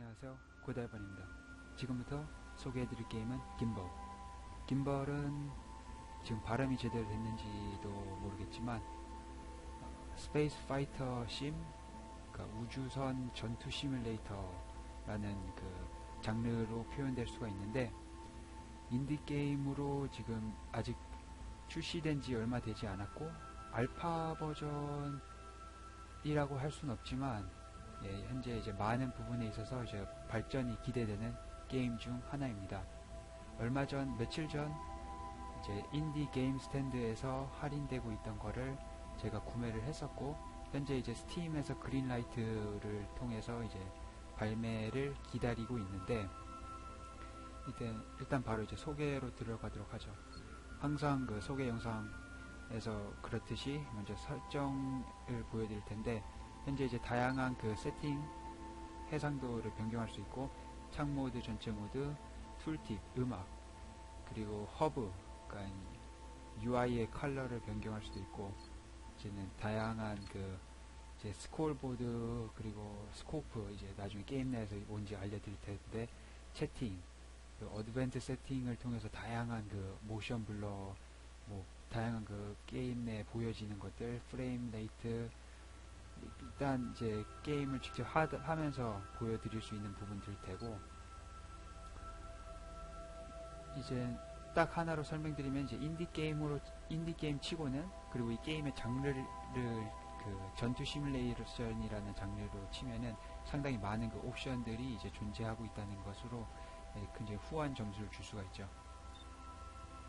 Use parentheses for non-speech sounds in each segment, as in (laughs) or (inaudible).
안녕하세요. 고달반입니다. 지금부터 소개해드릴 게임은 김벌. 김벌은 지금 발음이 제대로 됐는지도 모르겠지만 어, 스페이스 파이터 심, 그러니까 우주선 전투 시뮬레이터라는 그 장르로 표현될 수가 있는데 인디 게임으로 지금 아직 출시된 지 얼마 되지 않았고 알파 버전이라고 할 수는 없지만 예, 현재 이제 많은 부분에 있어서 이제 발전이 기대되는 게임 중 하나입니다. 얼마 전, 며칠 전, 이제 인디 게임 스탠드에서 할인되고 있던 거를 제가 구매를 했었고, 현재 이제 스팀에서 그린라이트를 통해서 이제 발매를 기다리고 있는데, 일단, 일단 바로 이제 소개로 들어가도록 하죠. 항상 그 소개 영상에서 그렇듯이 먼저 설정을 보여드릴 텐데, 현재 이제 다양한 그 세팅 해상도를 변경할 수 있고 창 모드, 전체 모드, 툴팁, 음악 그리고 허브 그러니까 UI의 컬러를 변경할 수도 있고 이제는 다양한 그 이제 스콜보드 그리고 스코프 이제 나중에 게임 내에서 뭔지 알려드릴 텐데 채팅 그 어드밴트 세팅을 통해서 다양한 그 모션 블러 뭐 다양한 그 게임 내에 보여지는 것들 프레임 레이트 일단 이제 게임을 직접 하, 하면서 보여드릴 수 있는 부분들 테고 이제 딱 하나로 설명드리면 이제 인디 게임으로 인디 게임 치고는 그리고 이 게임의 장르를 그 전투 시뮬레이션이라는 장르로 치면은 상당히 많은 그 옵션들이 이제 존재하고 있다는 것으로 예, 굉장히 후한 점수를 줄 수가 있죠.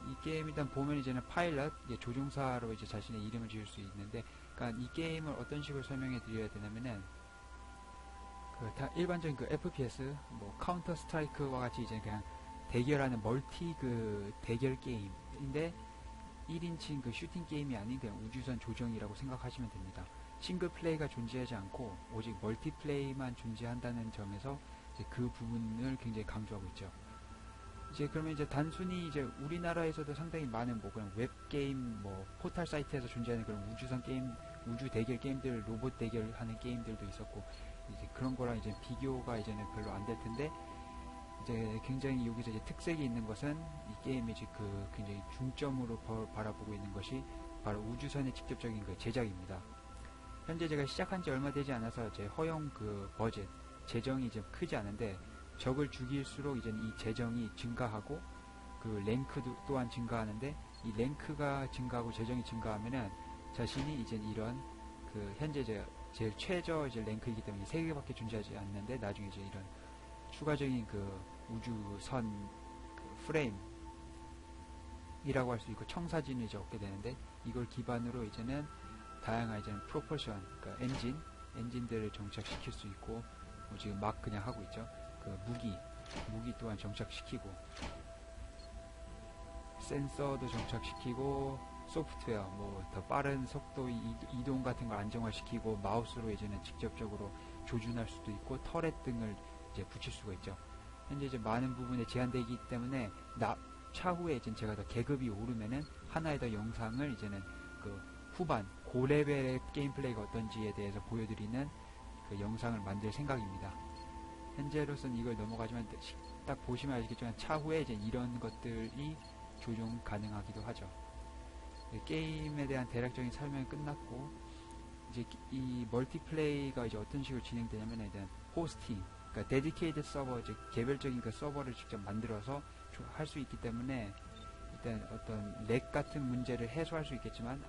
이 게임 일단 보면 이제는 파일럿 이제 조종사로 이제 자신의 이름을 지을 수 있는데 그러니까 이 게임을 어떤 식으로 설명해 드려야 되냐면은 그다 일반적인 그 FPS 뭐 카운터 스트라이크와 같이 이제 그냥 대결하는 멀티 그 대결 게임인데 1인칭 그 슈팅 게임이 아닌 그냥 우주선 조정이라고 생각하시면 됩니다. 싱글 플레이가 존재하지 않고 오직 멀티 플레이만 존재한다는 점에서 그 부분을 굉장히 강조하고 있죠. 이제 그러면 이제 단순히 이제 우리나라에서도 상당히 많은 뭐 그냥 웹 게임 뭐 포탈 사이트에서 존재하는 그런 우주선 게임 우주 대결 게임들 로봇 대결하는 게임들도 있었고 이제 그런 거랑 이제 비교가 이제는 별로 안 될 텐데 이제 굉장히 여기서 이제 특색이 있는 것은 이 게임이 이제 그 굉장히 중점으로 바라보고 있는 것이 바로 우주선의 직접적인 그 제작입니다. 현재 제가 시작한 지 얼마 되지 않아서 이제 허용 그 버젯 재정이 이제 크지 않은데 적을 죽일수록 이제 이 재정이 증가하고 그 랭크도 또한 증가하는데 이 랭크가 증가하고 재정이 증가하면은 자신이 이제 이런 그 현재 제 제일 최저 이제 랭크이기 때문에 세 개밖에 존재하지 않는데 나중에 이제 이런 추가적인 그 우주선 그 프레임 이라고 할 수 있고 청사진을 이제 얻게 되는데 이걸 기반으로 이제는 다양한 이제는 프로포션 그러니까 엔진 엔진들을 정착시킬 수 있고 뭐 지금 막 그냥 하고 있죠. 그 무기 무기 또한 정착시키고 센서도 정착시키고 소프트웨어 뭐 더 빠른 속도 이동 같은 걸 안정화시키고 마우스로 이제는 직접적으로 조준할 수도 있고 터렛 등을 이제 붙일 수가 있죠. 현재 이제 많은 부분에 제한되기 때문에 나, 차후에 이제 제가 더 계급이 오르면은 하나의 더 영상을 이제는 그 후반 고레벨의 게임 플레이가 어떤지에 대해서 보여드리는 그 영상을 만들 생각입니다. 현재로서는 이걸 넘어가지만 딱 보시면 알겠지만 차후에 이제 이런 것들이 조정 가능하기도 하죠. 게임에 대한 대략적인 설명이 끝났고 이제 이 멀티플레이가 이제 어떤 식으로 진행되냐면 일단 호스팅, 그러니까 데디케이드 서버, 이제 개별적인 그 서버를 직접 만들어서 할 수 있기 때문에 일단 어떤 렉 같은 문제를 해소할 수 있겠지만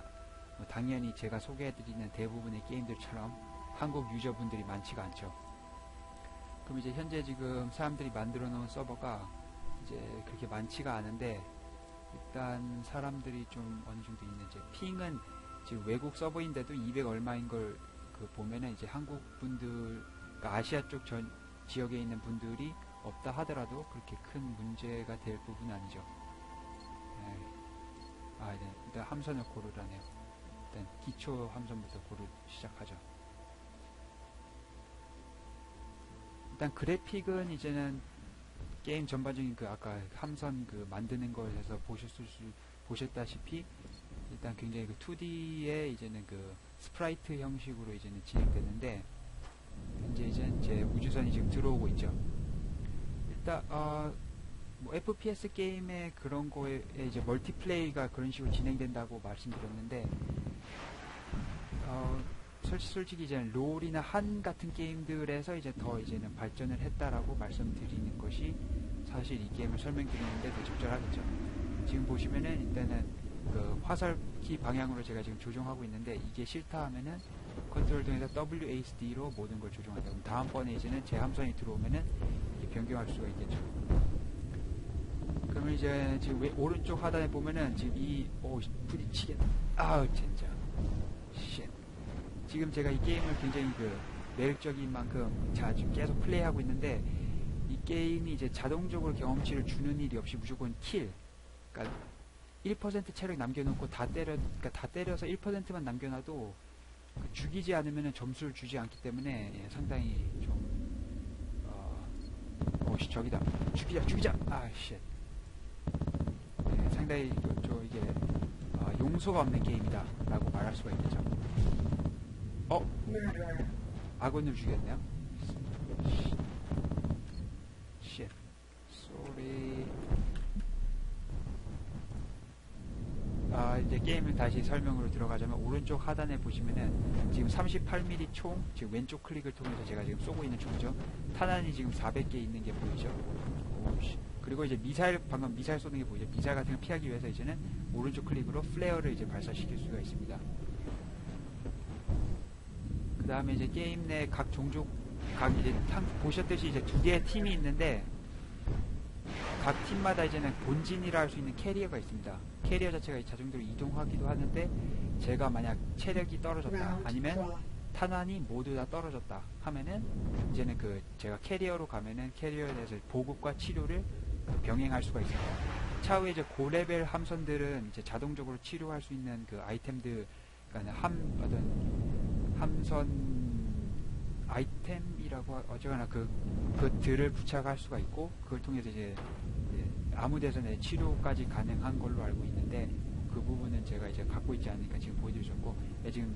뭐 당연히 제가 소개해드리는 대부분의 게임들처럼 한국 유저분들이 많지가 않죠. 그럼 이제 현재 지금 사람들이 만들어 놓은 서버가 이제 그렇게 많지가 않은데 일단 사람들이 좀 어느 정도 있는지 핑은 지금 외국 서버인데도 200 얼마인 걸 그 보면은 이제 한국 분들 그러니까 아시아 쪽 전 지역에 있는 분들이 없다 하더라도 그렇게 큰 문제가 될 부분은 아니죠. 네. 아, 네. 일단 함선을 고르라네요. 일단 기초 함선부터 고르 시작하죠. 일단 그래픽은 이제는 게임 전반적인 그 아까 함선 그 만드는 걸 해서 보셨을 수 보셨다시피 일단 굉장히 그 2D의 이제는 그 스프라이트 형식으로 이제는 진행되는데 이제 이제 제 우주선이 지금 들어오고 있죠. 일단 어, 뭐 FPS 게임의 그런 거에 이제 멀티플레이가 그런 식으로 진행된다고 말씀드렸는데 어, 솔- 솔직히 이제 롤이나 한 같은 게임들에서 이제 더 이제는 발전을 했다라고 말씀드리는 것이 사실 이 게임을 설명드리는데 더 적절하겠죠. 지금 보시면은 일단은 그 화살키 방향으로 제가 지금 조정하고 있는데 이게 싫다 하면은 컨트롤 통해서 WASD로 모든 걸 조정한다. 그럼 다음번에 이제는 제 함선이 들어오면은 변경할 수가 있겠죠. 그러면 이제 지금 왼- 오른쪽 하단에 보면은 지금 이, 오, 부딪히겠다. 아우, 진짜. 쉣. 지금 제가 이 게임을 굉장히 그 매력적인 만큼 자, 지금 계속 플레이하고 있는데 이 게임이 이제 자동적으로 경험치를 주는 일이 없이 무조건 킬. 그러니까 1% 체력 남겨놓고 다 때려, 그러니까 다 때려서 1%만 남겨놔도 그 죽이지 않으면 점수를 주지 않기 때문에 예, 상당히 좀, 어, 오씨, 저기다. 죽이자, 죽이자! 아, 쉣. 예, 상당히 그, 저 이게 어, 용서가 없는 게임이다 라고 말할 수가 있겠죠. 어? 아군을 죽였네요. 쉣. 쏘리. 아, 이제 게임을 다시 설명으로 들어가자면 오른쪽 하단에 보시면은 지금 38mm 총 지금 왼쪽 클릭을 통해서 제가 지금 쏘고 있는 총이죠. 탄환이 지금 400개 있는 게 보이죠. 오씨. 그리고 이제 미사일 방금 미사일 쏘는 게 보이죠. 미사일 같은 거 피하기 위해서 이제는 오른쪽 클릭으로 플레어를 이제 발사시킬 수가 있습니다. 그 다음에 이제 게임 내 각 종족 각 이제 탕 보셨듯이 이제 두 개의 팀이 있는데 각 팀마다 이제는 본진이라 할 수 있는 캐리어가 있습니다. 캐리어 자체가 자동적으로 이동하기도 하는데 제가 만약 체력이 떨어졌다 아니면 탄환이 모두 다 떨어졌다 하면은 이제는 그 제가 캐리어로 가면은 캐리어에 대해서 보급과 치료를 병행할 수가 있습니다. 차후에 이제 고레벨 함선들은 이제 자동적으로 치료할 수 있는 그 아이템들 그러니까 함 어떤 함선 아이템이라고 하- 어쩌거나 그 그들을 부착할 수가 있고 그걸 통해서 이제 아무 데서나 치료까지 가능한 걸로 알고 있는데 그 부분은 제가 이제 갖고 있지 않으니까 지금 보여드렸고 예, 지금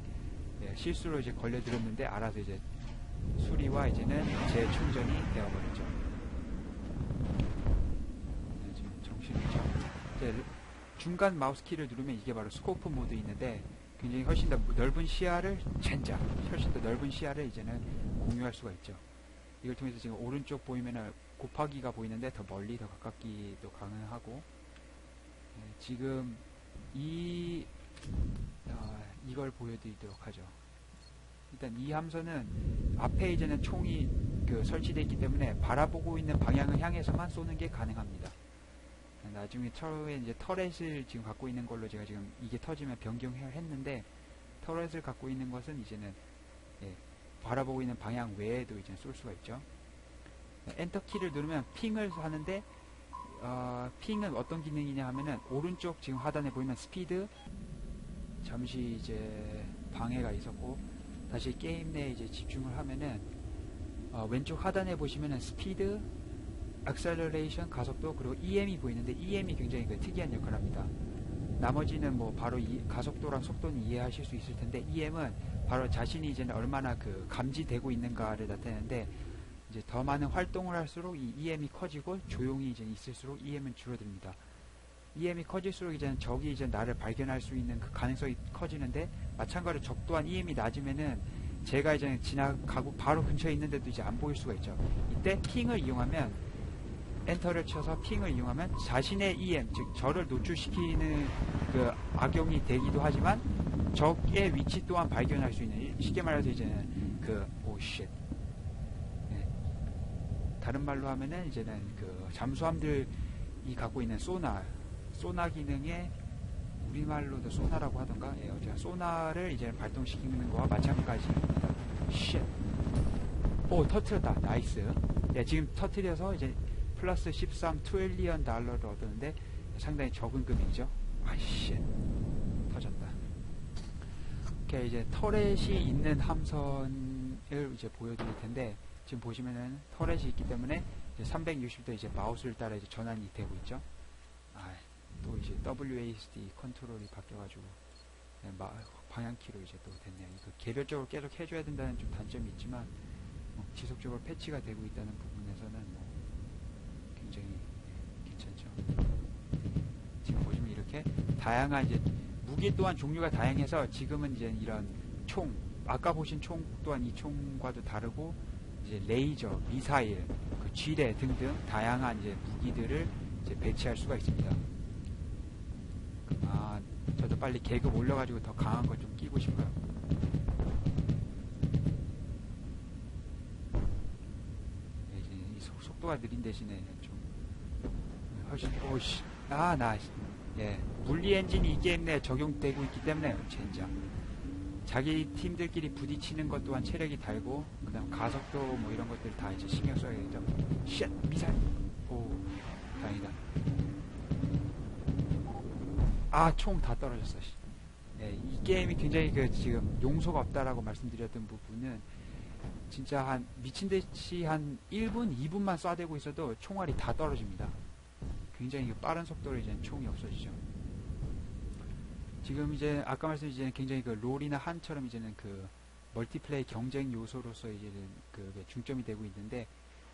예, 실수로 이제 걸려들었는데 알아서 이제 수리와 이제는 재충전이 되어버렸죠. 네, 지금. 이제 중간 마우스 키를 누르면 이게 바로 스코프 모드 있는데 굉장히 훨씬 더 넓은 시야를 젠장 훨씬 더 넓은 시야를 이제는 공유할 수가 있죠. 이걸 통해서 지금 오른쪽 보이면은 곱하기가 보이는데 더 멀리 더 가깝기도 가능하고 네, 지금 이 아, 이걸 보여드리도록 하죠. 일단 이 함선은 앞에 이제는 총이 그 설치되어 있기 때문에 바라보고 있는 방향을 향해서만 쏘는 게 가능합니다. 나중에 처음에 이제 터렛을 지금 갖고 있는 걸로 제가 지금 이게 터지면 변경을 했는데 터렛을 갖고 있는 것은 이제는 예, 바라보고 있는 방향 외에도 이제 쏠 수가 있죠. 엔터 키를 누르면 핑을 하는데 어, 핑은 어떤 기능이냐 하면은 오른쪽 지금 하단에 보이는 스피드 잠시 이제 방해가 있었고 다시 게임 내에 이제 집중을 하면은 어, 왼쪽 하단에 보시면은 스피드, 액셀러레이션, 가속도 그리고 EM이 보이는데 EM이 굉장히 그 특이한 역할을 합니다. 나머지는 뭐 바로 이 가속도랑 속도는 이해하실 수 있을 텐데 EM은 바로 자신이 이제는 얼마나 그 감지되고 있는가를 나타내는데 이제 더 많은 활동을 할수록 이 EM이 커지고 조용히 이제 있을수록 EM은 줄어듭니다. EM이 커질수록 이제는 적이 이제 나를 발견할 수 있는 그 가능성이 커지는데 마찬가지로 적 또한 EM이 낮으면은 제가 이제 지나가고 바로 근처에 있는데도 이제 안 보일 수가 있죠. 이때 핑을 이용하면 엔터를 쳐서 핑을 이용하면 자신의 EM 즉 저를 노출시키는 그 악용이 되기도 하지만 적의 위치 또한 발견할 수 있는 쉽게 말해서 이제는 그 오쉣 다른 말로 하면은 이제는 그 잠수함들이 갖고 있는 소나, 소나 기능에 우리말로도 소나라고 하던가, 예, 어제 소나를 이제 발동시키는 거와 마찬가지입니다. 쉣. 오, 터트렸다. 나이스. 예, 지금 터트려서 이제 플러스 13 트릴리언 달러를 얻었는데 상당히 적은 금액이죠. 아, 쉣. 터졌다. 이렇게 이제 터렛이 있는 함선을 이제 보여드릴 텐데, 지금 보시면은 터렛이 있기 때문에 이제 360도 이제 마우스를 따라 이제 전환이 되고 있죠. 아, 또 이제 WASD 컨트롤이 바뀌어가지고 네, 마- 방향키로 이제 또 됐네요. 이거 개별적으로 계속 해줘야 된다는 좀 단점이 있지만 뭐 지속적으로 패치가 되고 있다는 부분에서는 뭐. 지금 보시면 이렇게 다양한 이제 무기 또한 종류가 다양해서 지금은 이제 이런 총 아까 보신 총 또한 이 총과도 다르고 이제 레이저, 미사일, 그 쥐레 등등 다양한 이제 무기들을 이제 배치할 수가 있습니다. 아, 저도 빨리 계급 올려가지고 더 강한 걸 좀 끼고 싶어요. 네, 이 속, 속도가 느린 대신에 좀 훨씬 오씨 아나 예 물리 엔진이 이 게임 내에 적용되고 있기 때문에 젠장 자기 팀들끼리 부딪히는 것 또한 체력이 달고 그다음 가속도 뭐 이런 것들 다 이제 신경 써야겠죠. 쉣 미사일 오 다행이다. 아 총 다 떨어졌어. 씨. 네, 이 게임이 굉장히 그 지금 용서가 없다라고 말씀드렸던 부분은 진짜 한 미친 듯이 한 1분, 2분만 쏴대고 있어도 총알이 다 떨어집니다. 굉장히 그 빠른 속도로 이제 총이 없어지죠. 지금 이제 아까 말씀 이제 굉장히 그 롤이나 한처럼 이제는 그 멀티플레이 경쟁 요소로서 이제는 그 중점이 되고 있는데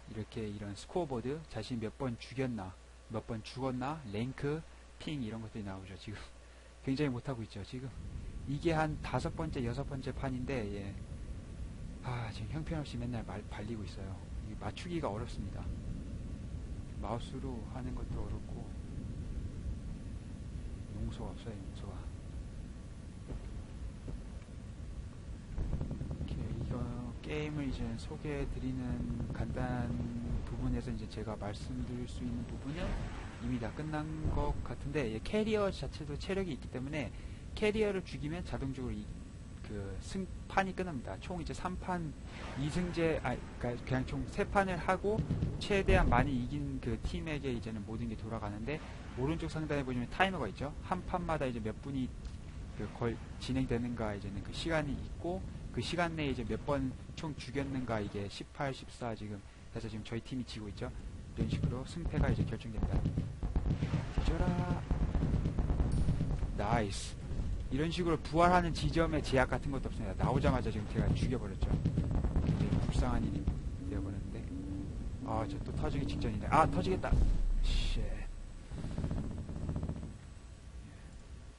이렇게 이런 스코어보드 자신이 몇번 죽였나 몇 번 죽었나 랭크 핑 이런 것들이 나오죠 지금 (laughs) 굉장히 못하고 있죠 지금 이게 한 다섯 번째 여섯 번째 판인데 예. 아 지금 형편없이 맨날 말, 발리고 있어요 이 맞추기가 어렵습니다 마우스로 하는 것도 어렵고 용서가 없어요 용서가. 게임을 이제 소개해드리는 간단한 부분에서 이제 제가 말씀드릴 수 있는 부분은 이미 다 끝난 것 같은데 예, 캐리어 자체도 체력이 있기 때문에 캐리어를 죽이면 자동적으로 이, 그 승판이 끝납니다. 총 이제 3판 2승제 아 그러니까 그냥 총 3판을 하고 최대한 많이 이긴 그 팀에게 이제는 모든 게 돌아가는데 오른쪽 상단에 보시면 타이머가 있죠. 한 판마다 이제 몇 분이 그 걸 진행되는가 이제는 그 시간이 있고 그 시간 내에 이제 몇 번 총 죽였는가 이게 18, 14 지금 해서 지금 저희 팀이 지고 있죠. 이런 식으로 승패가 이제 결정됩니다. 뒤져라. 나이스. 이런 식으로 부활하는 지점에 제약 같은 것도 없습니다. 나오자마자 지금 제가 죽여버렸죠. 불쌍한 일이 되어버렸는데. 아, 저 또 터지기 직전이네. 아, 터지겠다. 쉣.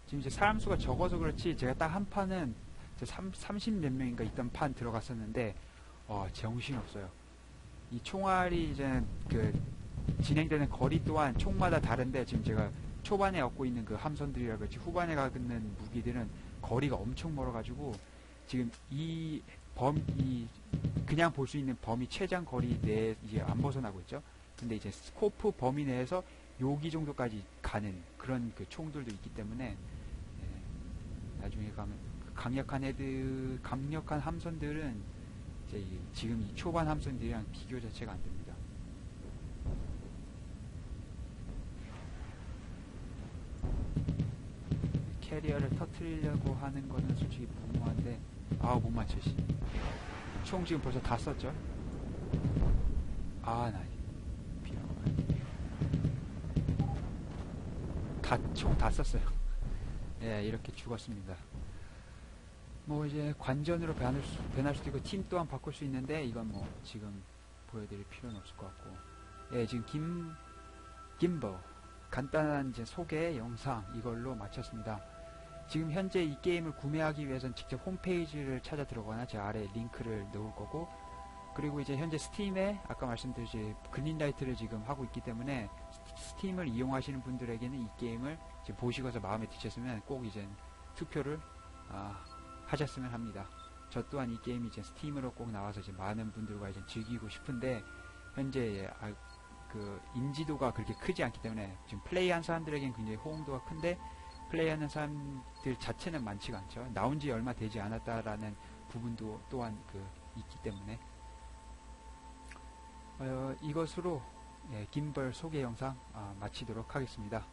지금 이제 사람 수가 적어서 그렇지 제가 딱 한 판은 30 몇 명인가 있던 판 들어갔었는데 어, 정신 없어요. 이 총알이 이제 그 진행되는 거리 또한 총마다 다른데 지금 제가 초반에 얻고 있는 그 함선들이라 그렇지 후반에 가는 무기들은 거리가 엄청 멀어가지고 지금 이 범, 이 그냥 볼 수 있는 범위 최장 거리 내에 이제 안 벗어나고 있죠. 근데 이제 스코프 범위 내에서 여기 정도까지 가는 그런 그 총들도 있기 때문에 예, 나중에 가면 강력한 헤드, 강력한 함선들은 이제 이, 지금 이 초반 함선들이랑 비교 자체가 안 됩니다. 캐리어를 터트리려고 하는 거는 솔직히 무모한데 아우 못 씨. 총 지금 벌써 다 썼죠? 아나 비랑 다총 다 썼어요. 예 이렇게 죽었습니다. 뭐 이제 관전으로 변할, 수, 변할 수도 있고 팀 또한 바꿀 수 있는데 이건 뭐 지금 보여드릴 필요는 없을 것 같고 예 지금 김 김버 간단한 이제 소개 영상 이걸로 마쳤습니다. 지금 현재 이 게임을 구매하기 위해서는 직접 홈페이지를 찾아 들어가나 제 아래 링크를 넣을 거고 그리고 이제 현재 스팀에 아까 말씀드렸듯이 그린라이트를 지금 하고 있기 때문에 스팀을 이용하시는 분들에게는 이 게임을 지금 보시고서 마음에 드셨으면 꼭 이제 투표를 아, 하셨으면 합니다. 저 또한 이 게임이 이제 스팀으로 꼭 나와서 이제 많은 분들과 이제 즐기고 싶은데 현재 아, 그 인지도가 그렇게 크지 않기 때문에 지금 플레이한 사람들에겐 굉장히 호응도가 큰데 플레이하는 사람들 자체는 많지가 않죠. 나온 지 얼마 되지 않았다라는 부분도 또한 그 있기 때문에 어, 이것으로 예, 김벌 소개 영상 어, 마치도록 하겠습니다.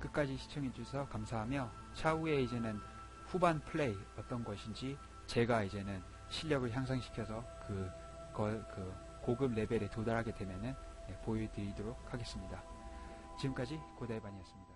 끝까지 시청해 주셔서 감사하며 차후에 이제는 후반 플레이 어떤 것인지 제가 이제는 실력을 향상시켜서 그, 거, 그 고급 레벨에 도달하게 되면은 예, 보여드리도록 하겠습니다. 지금까지 고달반이었습니다.